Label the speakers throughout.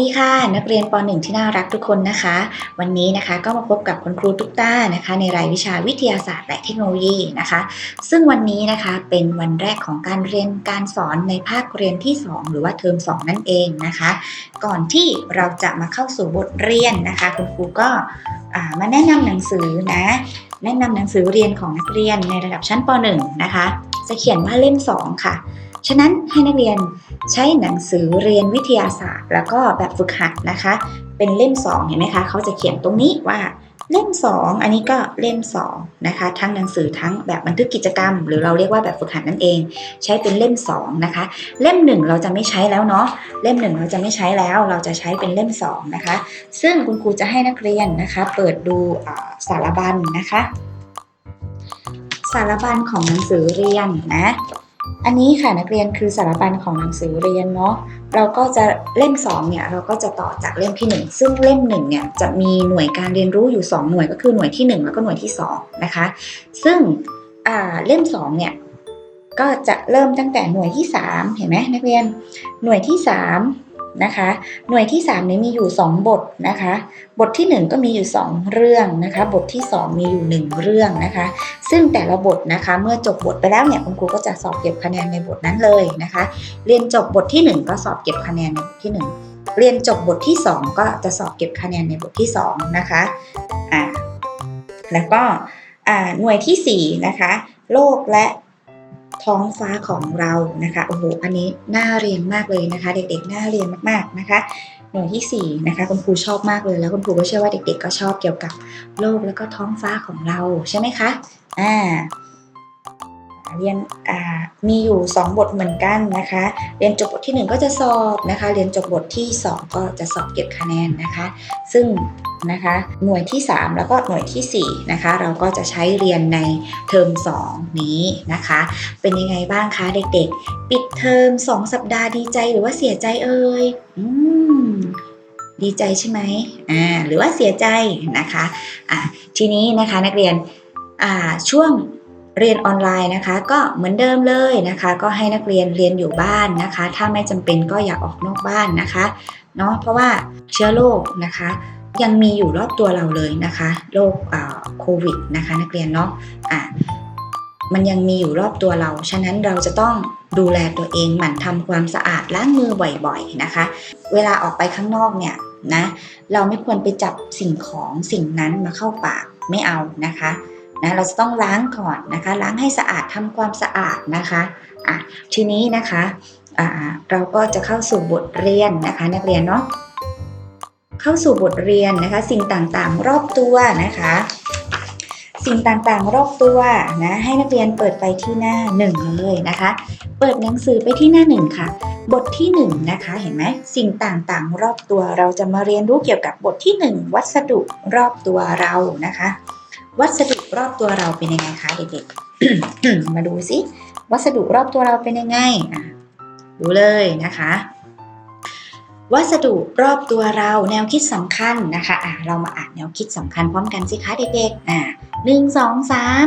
Speaker 1: ดีค่ะ นักเรียนป .1 ที่น่ารักทุกคนนะคะ วันนี้นะคะก็มาพบกับคุณครูตุ๊กต้านะคะ ในรายวิชาวิทยาศาสตร์และเทคโนโลยีนะคะ ซึ่งวันนี้นะคะเป็นวันแรกของการเรียนการสอนในภาคเรียนที่ 2 หรือว่าเทอม2 นั่นเองนะคะ ก่อนที่เราจะมาเข้าสู่บทเรียนนะคะ คุณครูก็มาแนะนำหนังสือนะ แนะนำหนังสือเรียนของนักเรียนในระดับชั้นป .1 นะคะ จะเขียนว่าเล่ม 2 ค่ะ ฉะนั้นให้นักเรียนใช้หนังสือเรียนวิทยาศาสตร์ แล้วก็แบบฝึกหัดนะคะ เป็นเล่ม 2 เห็นไหมคะ เขาจะเขียนตรงนี้ว่าเล่ม 2 อันนี้ก็เล่ม2นะคะทั้งหนังสือทั้งแบบบันทึกกิจกรรม หรือเราเรียกว่าแบบฝึกหัดนั่นเอง ใช้เป็นเล่ม2นะคะเล่ม 1 เราจะไม่ใช้แล้วเนาะเล่ม 1 เราจะไม่ใช้แล้ว เราจะใช้เป็นเล่ม2นะคะซึ่งคุณครูจะให้นักเรียนนะคะ เปิดดูสารบัญนะคะ สารบัญของหนังสือเรียนนะ อันนี้ค่ะนักเรียนคือสารบัญของหนังสือเรียนเนาะเราก็จะเล่ม2เนี่ยเราก็จะต่อจากเล่มที่ 1 ซึ่งเล่ม1เนี่ยจะมีหน่วยการเรียนรู้อยู่ 2 หน่วยก็คือหน่วยที่ 1 แล้วก็หน่วยที่2นะคะซึ่งเล่ม2เนี่ยก็จะเริ่มตั้งแต่หน่วยที่ 3 เห็นไหมนักเรียนหน่วยที่ 3 นะคะ หน่วยที่ 3 นี้มีอยู่ 2 บทนะคะ บทที่ 1 ก็มีอยู่ 2 เรื่องนะคะ บทที่ 2 มีอยู่ 1 เรื่องนะคะ ซึ่งแต่ละบทนะคะ เมื่อจบบทไปแล้วเนี่ยคุณครูก็จะสอบเก็บคะแนนในบทนั้นเลยนะคะ เรียนจบบทที่ 1 ก็สอบเก็บคะแนนในบทที่ 1 เรียนจบบทที่ 2 ก็จะสอบเก็บคะแนนในบทที่ 2 นะคะอ่าแล้วก็อ่าหน่วยทีสี่4นะคะโลกและ ท้องฟ้าของเรานะคะโอ้โหอันนี้น่าเรียนมากเลยนะคะ เด็กๆน่าเรียนมากๆนะคะ หน่วยที่4นะคะคุณครูชอบมากเลยแล้วคุณครูก็เชื่อว่าเด็กๆ ก็ชอบเกี่ยวกับโลกแล้วก็ท้องฟ้าของเราใช่ไหมคะอ่า เรียนมีอยู่ 2 บทเหมือนกันนะคะ เรียนจบบทที่ 1 ก็จะสอบนะคะ เรียนจบบทที่ 2 ก็จะสอบเก็บคะแนนนะคะ ซึ่งนะคะหน่วยที่ 3 แล้วก็หน่วยทีสี่4นะคะเราก็จะใช้เรียนในเทอม2 นี้นะคะ เป็นยังไงบ้างคะเด็กๆ ปิดเทอม2 สัปดาห์ดีใจหรือว่าเสียใจเอ่ยอืมดีใจใช่ไหมอ่าหรือว่าเสียใจนะคะอะทีนี้นะคะนักเรียนอ่าช่วง เรียนออนไลน์นะคะ ก็เหมือนเดิมเลยนะคะ ก็ให้นักเรียนเรียนอยู่บ้านนะคะ ถ้าไม่จำเป็นก็อย่าออกนอกบ้านนะคะเนาะเพราะว่าเชื้อโรคนะคะ ยังมีอยู่รอบตัวเราเลยนะคะโรคอ่าโควิดนะคะ นักเรียนเนาะอะมันยังมีอยู่รอบตัวเรา ฉะนั้นเราจะต้องดูแลตัวเองหมั่นทำความสะอาดล้างมือบ่อยๆนะคะ เวลาออกไปข้างนอกเนี่ยนะ เราไม่ควรไปจับสิ่งของสิ่งนั้นมาเข้าปากไม่เอานะคะ นะเราจะต้องล้างก่อนนะคะ ล้างให้สะอาดทำความสะอาดนะคะอะทีนี้นะคะอ่าเราก็จะเข้าสู่บทเรียนนะคะ นักเรียนเนาะเข้าสู่บทเรียนนะคะ สิ่งต่างๆรอบตัวนะคะ สิ่งต่างๆรอบตัวนะให้นักเรียนเปิดไปที่หน้าหนึ่งเลยนะคะ เปิดหนังสือไปที่หน้าหนึ่งค่ะบทที่หนึ่งนะคะเห็นไหมสิ่งต่างๆ รอบตัวเราจะมาเรียนรู้เกี่ยวกับบทที่หนึ่งวัสดุรอบตัวเรานะคะ วัสดุรอบตัวเราเป็นยังไงคะเด็กๆ มาดูสิวัสดุรอบตัวเราเป็นยังไงอะดูเลยนะคะ วัสดุรอบตัวเราแนวคิดสำคัญนะคะอะเรามาอ่านแนวคิดสำคัญพร้อมกันสิคะเด็กๆอะหนึ่งสองสาม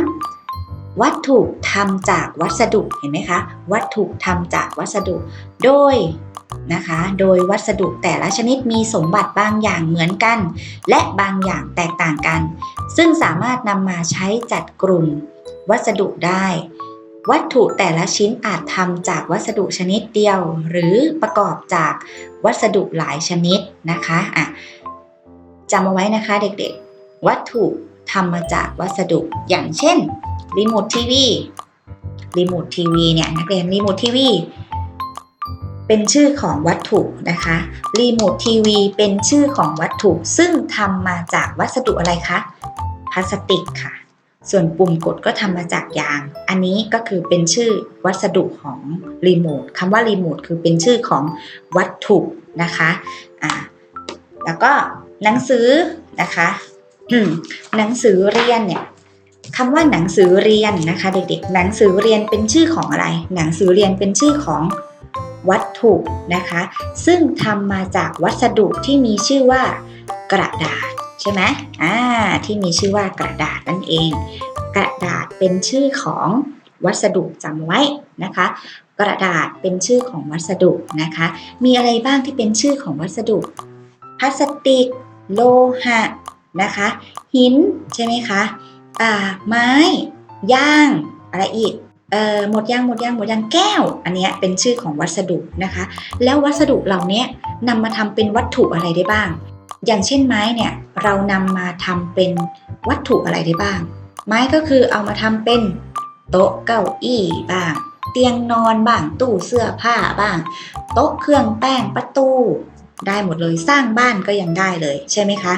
Speaker 1: วัตถุทำจากวัสดุเห็นไหมคะ วัตถุทำจากวัสดุ โดย นะคะ โดยวัสดุแต่ละชนิดมีสมบัติบางอย่างเหมือนกัน และบางอย่างแตกต่างกัน ซึ่งสามารถนำมาใช้จัดกลุ่ม วัสดุได้ วัตถุแต่ละชิ้นอาจทำจากวัสดุชนิดเดียว หรือประกอบจากวัสดุหลายชนิดนะคะอะจำเอาไว้นะคะเด็กๆ วัตถุทำมาจากวัสดุอย่างเช่นรีโมททีวีรีโมททีวีเนี่ยนักเรียนรีโมททีวี เป็นชื่อของวัตถุนะคะรีโมททีวีเป็นชื่อของวัตถุ ซึ่งทำมาจากวัสดุอะไรคะพลาสติกค่ะ ส่วนปุ่มกดก็ทำมาจากยาง อันนี้ก็คือเป็นชื่อวัสดุของรีโมทคำว่ารีโมทคือเป็นชื่อของวัตถุนะคะอ่าแล้วก็หนังสือนะคะหนังสือเรียนเนี่ยคำว่าหนังสือเรียนนะคะ เด็กๆ หนังสือเรียนเป็นชื่อของอะไร หนังสือเรียนเป็นชื่อของ วัตถุนะคะ ซึ่งทำมาจากวัสดุที่มีชื่อว่ากระดาษใช่ไหมอ่าที่มีชื่อว่ากระดาษนั่นเอง กระดาษเป็นชื่อของวัสดุจำไว้นะคะ กระดาษเป็นชื่อของวัสดุนะคะ มีอะไรบ้างที่เป็นชื่อของวัสดุ พลาสติก โลหะนะคะ หินใช่ไหมคะอ่าไม้ ย่าง อะไรอีก เอ่อหมดยางหมดยางหมดยางแก้ว อันนี้เป็นชื่อของวัสดุนะคะ แล้ววัสดุเหล่านี้นำมาทำเป็นวัตถุอะไรได้บ้าง อย่างเช่นไม้เนี่ยเรานำมาทำเป็นวัตถุอะไรได้บ้าง ไม้ก็คือเอามาทำเป็นโต๊ะเก้าอี้บ้าง เตียงนอนบ้างตู้เสื้อผ้าบ้าง โต๊ะเครื่องแป้งประตู ได้หมดเลยสร้างบ้านก็ยังได้เลยใช่ไหมคะ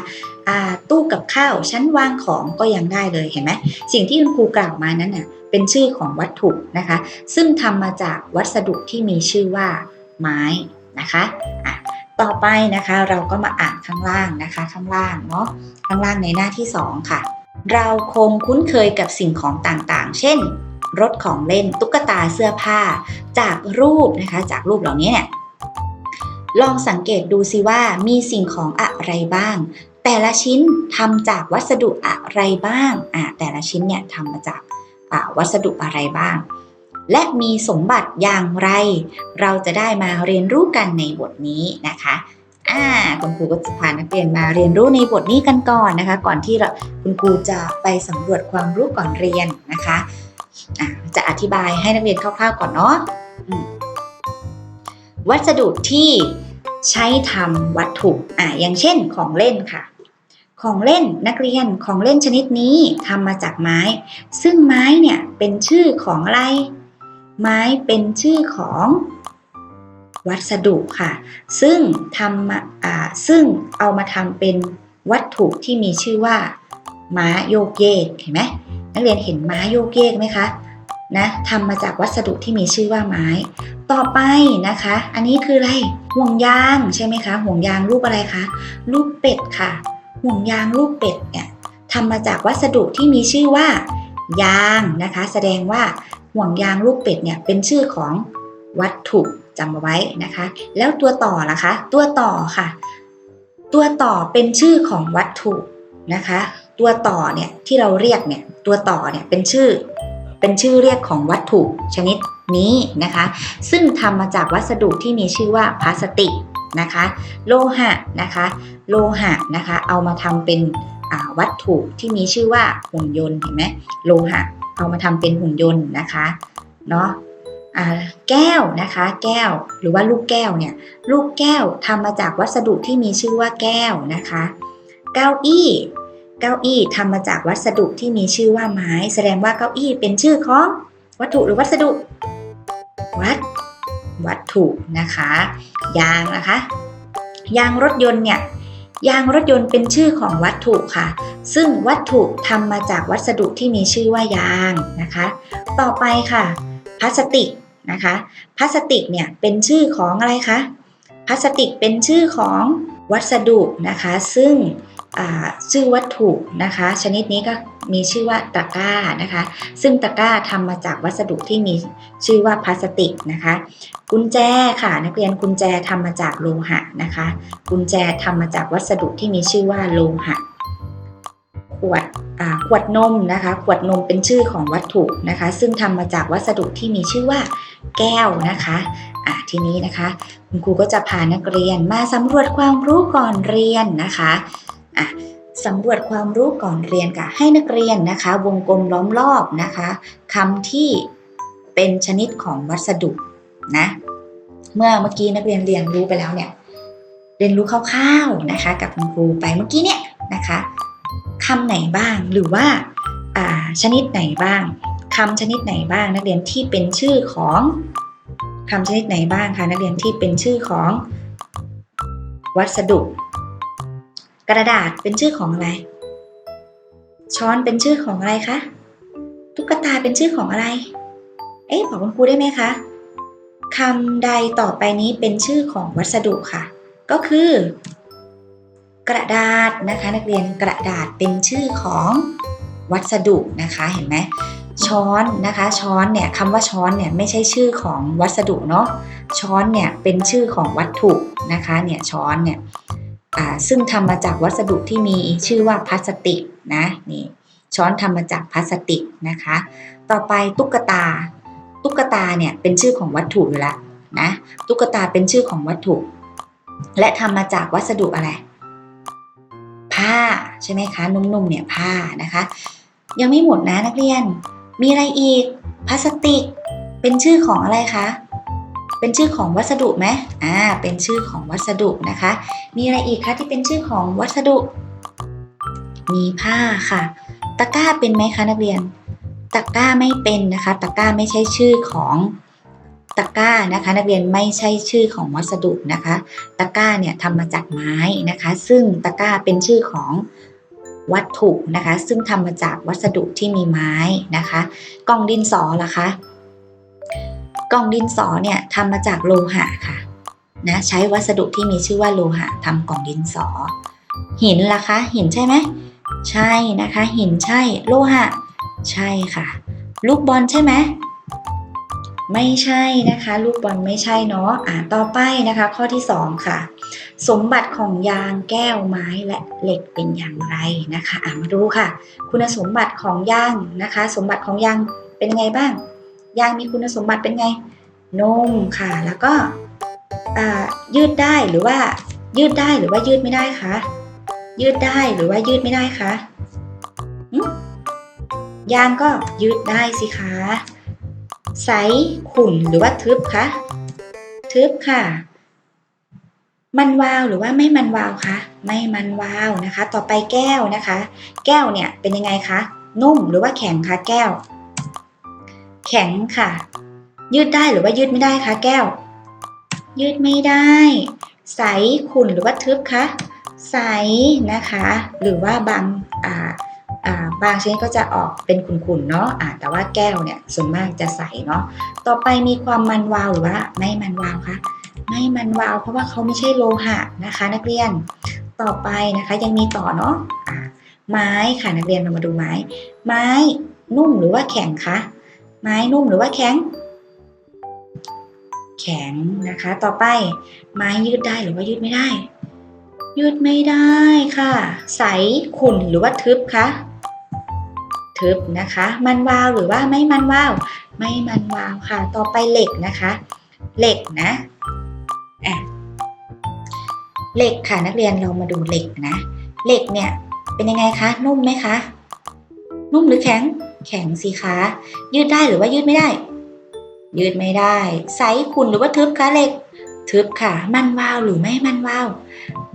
Speaker 1: ตู้กับข้าวชั้นวางของก็ยังได้เลยเห็นไหมสิ่งที่คุณครูกล่าวมานั้นน่ะเป็นชื่อของวัตถุนะคะ ซึ่งทำมาจากวัสดุที่มีชื่อว่าไม้นะคะอะต่อไปนะคะเราก็มาอ่านข้างล่างนะคะข้างล่างเนาะข้างล่างในหน้าที่ 2 ค่ะ เราคงคุ้นเคยกับสิ่งของต่างๆ เช่น รถของเล่นตุ๊กตาเสื้อผ้า จากรูปนะคะ จากรูปเหล่านี้เนี่ยลองสังเกตดูสิว่ามีสิ่งของอะไรบ้าง แต่ละชิ้นทำจากวัสดุอะไรบ้างอะแต่ละชิ้นเนี่ยทำมาจากวัสดุอะไรบ้าง และมีสมบัติอย่างไร เราจะได้มาเรียนรู้กันในบทนี้นะคะอ่าคุณครูก็จะพานักเรียนมาเรียนรู้ในบทนี้กันก่อนนะคะ ก่อนที่เราคุณครูจะไปสำรวจความรู้ก่อนเรียนนะคะอะจะอธิบายให้นักเรียนคร่าวๆก่อนเนาะวัสดุที่ใช้ทำวัตถุอะอย่างเช่นของเล่นค่ะ ของเล่นนักเรียนของเล่นชนิดนี้ทำมาจากไม้ ซึ่งไม้เนี่ยเป็นชื่อของอะไร ไม้เป็นชื่อของวัสดุค่ะ ซึ่งทำมาซึ่งเอามาทำเป็นวัตถุที่มีชื่อว่า ม้าโยกเยกเห็นไหมนักเรียนเห็นม้าโยกเยกไหมคะนะทำมาจากวัสดุที่มีชื่อว่าไม้ ต่อไปนะคะ อันนี้คืออะไรห่วงยางใช่ไหมคะห่วงยางรูปอะไรคะรูปเป็ดค่ะ ห่วงยางรูปเป็ดเนี่ยทำมาจากวัสดุที่มีชื่อว่า ยางนะคะ แสดงว่าห่วงยางลูกเป็ดเนี่ยเป็นชื่อของวัตถุจำไว้นะคะ แล้วตัวต่อล่ะคะ ตัวต่อค่ะ ตัวต่อเป็นชื่อของวัตถุนะคะ ตัวต่อเนี่ยที่เราเรียกเนี่ยตัวต่อเนี่ยเป็นชื่อ เป็นชื่อเรียกของวัตถุชนิดนี้นะคะ ซึ่งทำมาจากวัสดุที่มีชื่อว่าพลาสติก นะคะ โลหะนะคะ โลหะนะคะ เอามาทำเป็นวัตถุที่มีชื่อว่าหุ่นยนต์เห็นไหมโลหะ เอามาทำเป็นหุ่นยนต์นะคะเนาะแก้วนะคะ แก้วหรือว่าลูกแก้วเนี่ยลูกแก้วทำมาจากวัสดุที่มีชื่อว่าแก้วนะคะ เก้าอี้เก้าอี้ทำมาจากวัสดุที่มีชื่อว่าไม้ แสดงว่าเก้าอี้เป็นชื่อของวัตถุหรือวัสดุ วัด วัตถุนะคะ ยางนะคะ ยางรถยนต์เนี่ยยางรถยนต์เป็นชื่อของวัตถุค่ะ ซึ่งวัตถุทำมาจากวัสดุที่มีชื่อว่ายางนะคะ ต่อไปค่ะ พลาสติกนะคะ พลาสติกเนี่ยเป็นชื่อของอะไรคะ พลาสติกเป็นชื่อของวัสดุนะคะ ซึ่ง ชื่อวัตถุนะคะ ชนิดนี้ก็มีชื่อว่าตะกร้านะคะ ซึ่งตะกร้าทำมาจากวัสดุที่มีชื่อว่าพลาสติกนะคะ กุญแจค่ะ นักเรียนกุญแจทำมาจากโลหะนะคะ กุญแจทำมาจากวัสดุที่มีชื่อว่าโลหะขวดขวดนมนะคะ ขวดนมเป็นชื่อของวัตถุนะคะ ซึ่งทำมาจากวัสดุที่มีชื่อว่าแก้วนะคะะทีนี้นะคะ คุณครูก็จะพานักเรียนมาสำรวจความรู้ก่อนเรียนนะคะ อะสำรวจความรู้ก่อนเรียนค่ะ ให้นักเรียนนะคะ วงกลมล้อมรอบนะคะคำที่เป็นชนิดของวัสดุนะเมื่อเมื่อกี้นักเรียนเรียนรู้ไปแล้วเนี่ยเรียนรู้คร่าวๆนะคะ กับคุณครูไปเมื่อกี้เนี่ยนะคะคำไหนบ้างหรือว่าอ่าชนิดไหนบ้างคำชนิดไหนบ้าง นักเรียนที่เป็นชื่อของคำชนิดไหนบ้างคะนักเรียนที่เป็นชื่อของวัสดุ กระดาษเป็นชื่อของอะไร ช้อนเป็นชื่อของอะไรคะ ตุ๊กตาเป็นชื่อของอะไร เอ๊ะ บอกคุณครูได้ไหมคะคำใดต่อไปนี้เป็นชื่อของวัสดุค่ะ ก็คือ กระดาษนะคะ นักเรียนกระดาษเป็นชื่อของวัสดุนะคะเห็นไหมช้อนนะคะช้อนเนี่ยคำว่าช้อนเนี่ยไม่ใช่ชื่อของวัสดุเนาะช้อนเนี่ยเป็นชื่อของวัตถุนะคะเนี่ยช้อนเนี่ย ซึ่งทำมาจากวัสดุที่มีชื่อว่าพลาสติกนะนี่ช้อนทำมาจากพลาสติกนะคะ ต่อไปตุ๊กตา ตุ๊กตาเนี่ยเป็นชื่อของวัตถุอยู่แล้วนะตุ๊กตาเป็นชื่อของวัตถุ และทำมาจากวัสดุอะไร ผ้าใช่ไหมคะนุ่มๆเนี่ยผ้านะคะ ยังไม่หมดนะนักเรียน มีอะไรอีกพลาสติก เป็นชื่อของอะไรคะ เป็นชื่อของวัสดุไหมอ่า เป็นชื่อของวัสดุนะคะ มีอะไรอีกคะที่เป็นชื่อของวัสดุ มีผ้าค่ะ ตะกร้าเป็นไหมคะนักเรียน ตะกร้าไม่เป็นนะคะ ตะกร้าไม่ใช่ชื่อของตะกร้านะคะ นักเรียนไม่ใช่ชื่อของวัสดุนะคะ ตะกร้าเนี่ยทำมาจากไม้นะคะ ซึ่งตะกร้าเป็นชื่อของวัตถุนะคะ ซึ่งทำมาจากวัสดุที่มีไม้นะคะ กล่องดินสอล่ะคะ กล่องดินสอเนี่ยทำมาจากโลหะค่ะนะใช้วัสดุที่มีชื่อว่าโลหะทำกล่องดินสอ หินล่ะคะ หินใช่ไหมใช่นะคะ หินใช่โลหะ ใช่ค่ะ ลูกบอลใช่ไหมไม่ใช่นะคะ ลูกบอลไม่ใช่เนาะอ่าต่อไปนะคะ ข้อที่สองค่ะ สมบัติของยางแก้วไม้และเหล็กเป็นอย่างไรนะคะ อ่ามาดูค่ะ คุณสมบัติของยางนะคะ สมบัติของยางเป็นไงบ้าง ยางมีคุณสมบัติเป็นไงนุ่มค่ะ แล้วก็ยืดได้หรือว่ายืดได้หรือว่ายืดไม่ได้คะยืดได้หรือว่ายืดไม่ได้คะยางก็ยืดได้สิคะใสขุ่นหรือว่าทึบคะทึบค่ะ มันวาวหรือว่าไม่มันวาวคะไม่มันวาวนะคะ ต่อไปแก้วนะคะ แก้วเนี่ยเป็นยังไงคะนุ่มหรือว่าแข็งคะแก้ว แข็งค่ะ ยืดได้หรือว่ายืดไม่ได้คะแก้ว ยืดไม่ได้ ใสขุ่นหรือว่าทึบคะใสนะคะ หรือว่าบางอ่าอ่าบางชนิดก็จะออกเป็นขุ่นๆเนาะอ่าแต่ว่าแก้วเนี่ยส่วนมากจะใสเนาะ ต่อไปมีความมันวาวหรือว่าไม่มันวาวคะ ไม่มันวาวเพราะว่าเขาไม่ใช่โลหะนะคะ นักเรียน ต่อไปนะคะยังมีต่อเนาะไม้ค่ะนักเรียนเรามาดูไม้ ไม้นุ่มหรือว่าแข็งคะ ไม้นุ่มหรือว่าแข็ง แข็งนะคะ ต่อไป ไม้ยืดได้หรือว่ายืดไม่ได้ ยืดไม่ได้ค่ะ ใสขุ่นหรือว่าทึบคะทึบนะคะ มันวาวหรือว่าไม่มันวาว ไม่มันวาวค่ะ ต่อไปเหล็กนะคะ เหล็กนะอะเหล็กค่ะนักเรียนเรามาดูเหล็กนะ เหล็กเนี่ยเป็นยังไงคะ นุ่มไหมคะ นุ่มหรือแข็ง แข็งสิคะ ยืดได้หรือว่ายืดไม่ได้ ยืดไม่ได้ใสขุ่นหรือว่าทึบคะเหล็ก ทึบค่ะ มันวาวหรือไม่มันวาว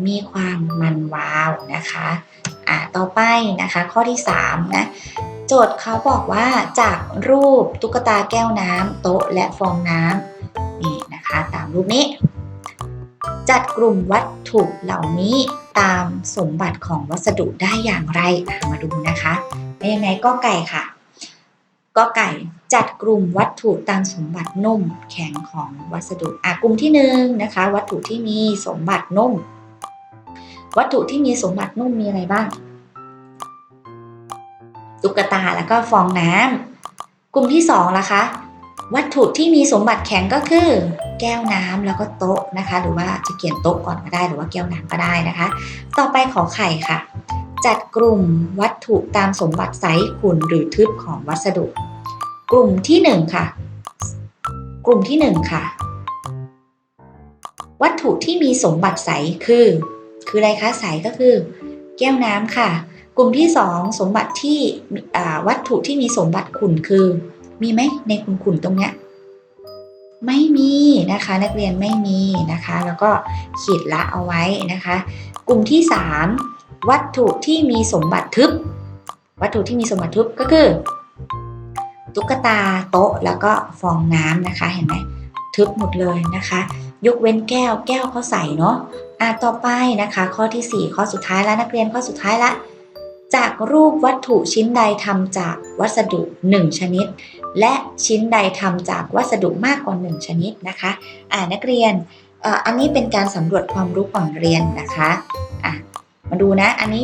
Speaker 1: มีความมันวาวนะคะ อ่า ต่อไปนะคะ ข้อที่3นะโจทย์เขาบอกว่าจากรูปตุ๊กตาแก้วน้ำโต๊ะและฟองน้ำนี่นะคะตามรูปนี้ จัดกลุ่มวัตถุเหล่านี้ตามสมบัติของวัสดุได้อย่างไรมาดูนะคะเป็นยังไงก็ไก่ค่ะ ก็ไก่จัดกลุ่มวัตถุตามสมบัตินุ่มแข็งของวัสดุอะกลุ่มที่หนึ่งนะคะ วัตถุที่มีสมบัตินุ่ม วัตถุที่มีสมบัตินุ่มมีอะไรบ้างตุ๊กตาแล้วก็ฟองน้ำกลุ่มที่สองล่ะคะ วัตถุที่มีสมบัติแข็งก็คือ แก้วน้ำแล้วก็โต๊ะนะคะ หรือว่าจะเขียนโต๊ะก่อนก็ได้ หรือว่าแก้วน้ำก็ได้นะคะ ต่อไปขอไข่ค่ะ จัดกลุ่มวัตถุตามสมบัติใสขุ่นหรือทึบของวัสดุ กลุ่มที่หนึ่งค่ะ กลุ่มที่หนึ่งค่ะ วัตถุที่มีสมบัติใสคือ คืออะไรคะใสก็คือ แก้วน้ำค่ะ กลุ่มที่สองสมบัติที่วัตถุที่มีสมบัติขุ่นคือ มีไหมในขุ่นตรงเนี้ยไม่มีนะคะ นักเรียนไม่มีนะคะ แล้วก็ขีดละเอาไว้นะคะ กลุ่มที่สาม วัตถุที่มีสมบัติทึบ วัตถุที่มีสมบัติทึบก็คือ ตุ๊กตาโต๊ะแล้วก็ฟองน้ำนะคะเห็นไหมทึบหมดเลยนะคะ ยกเว้นแก้วแก้วเขาใส่เนาะอะต่อไปนะคะ ข้อทีสี่4 ข้อสุดท้ายแล้วนักเรียนข้อสุดท้ายละจากรูปวัตถุชิ้นใดทำจากวัสดุ 1 ชนิด และชิ้นใดทำจากวัสดุมากกว่า 1 ชนิดนะคะอ่านักเรียนอ,อันนี้เป็นการสำรวจความรู้ก่อนเรียนนะคะอะ มาดูนะ อันนี้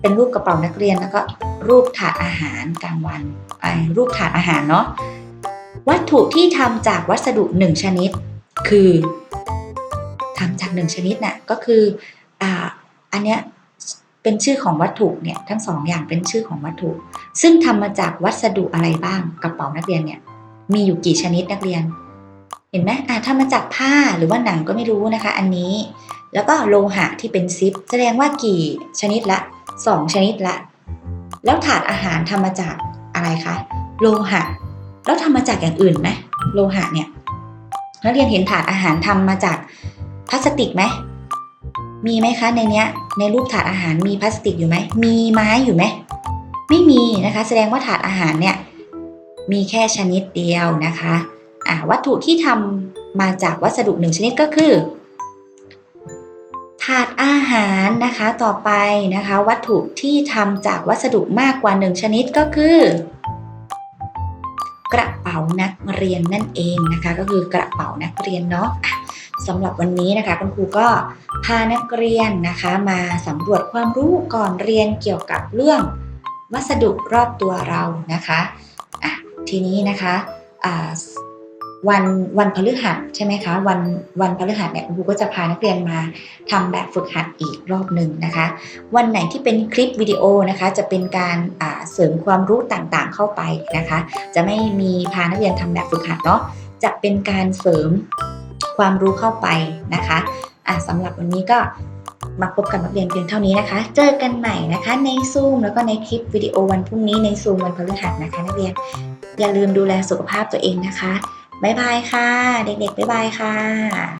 Speaker 1: เป็นรูปกระเป๋านักเรียนแล้วก็รูปถาดอาหารกลางวันอ่ารูปถาดอาหารเนาะวัตถุที่ทำจากวัสดุ1ชนิด คือทำจากหนึ่งชนิดน่ะก็คืออ่าอันเนี้ยเป็นชื่อของวัตถุเนี่ยทั้งสองอย่างเป็นชื่อของวัตถุ ซึ่งทำมาจากวัสดุอะไรบ้างกระเป๋านักเรียนเนี่ยมีอยู่กี่ชนิดนักเรียน เห็นไหมอะถ้ามาจากผ้าหรือว่าหนังก็ไม่รู้นะคะ อันนี้ แล้วก็โลหะที่เป็นซิป แสดงว่ากี่ชนิดละสองชนิดละ แล้วถาดอาหารทำมาจากอะไรคะ โลหะ แล้วทำมาจากอย่างอื่นไหมโลหะเนี่ยนักเรียนเห็นถาดอาหารทำมาจากพลาสติกไหมมีไหมคะในเนี้ยในรูปถาดอาหารมีพลาสติกอยู่ไหม มีไม้อยู่ไหม ไม่มีนะคะ แสดงว่าถาดอาหารเนี่ยมีแค่ชนิดเดียวนะคะอ่าวัตถุที่ทำมาจากวัสดุหนึ่งชนิดก็คือ ถาดอาหารนะคะต่อไปนะคะ วัตถุที่ทำจากวัสดุมากกว่าหนึ่งชนิดก็คือกระเป๋านักเรียนนั่นเองนะคะ ก็คือกระเป๋านักเรียนเนาะสำหรับวันนี้นะคะคุณครูก็พานักเรียนนะคะมาสำรวจความรู้ก่อนเรียนเกี่ยวกับเรื่องวัสดุรอบตัวเรานะคะอะทีนี้นะคะ วันวันพฤหัสใช่ไหมคะ วันวันพฤหัสเนี่ยคุณครูก็จะพานักเรียนมาทำแบบฝึกหัดอีกรอบหนึ่งนะคะ วันไหนที่เป็นคลิปวิดีโอนะคะ จะเป็นการเสริมความรู้ต่างๆเข้าไปนะคะ จะไม่มีพานักเรียนทำแบบฝึกหัดเนาะจะเป็นการเสริมความรู้เข้าไปนะคะะสำหรับวันนี้ก็มาพบกับนักเรียนเพียงเท่านี้นะคะ เจอกันใหม่นะคะในซูมแล้วก็ในคลิปวิดีโอวันพรุ่งนี้ในซูมวันพฤหัสนะคะ นักเรียนอย่าลืมดูแลสุขภาพตัวเองนะคะ บ๊ายบายค่ะ เด็กๆบ๊ายบายค่ะ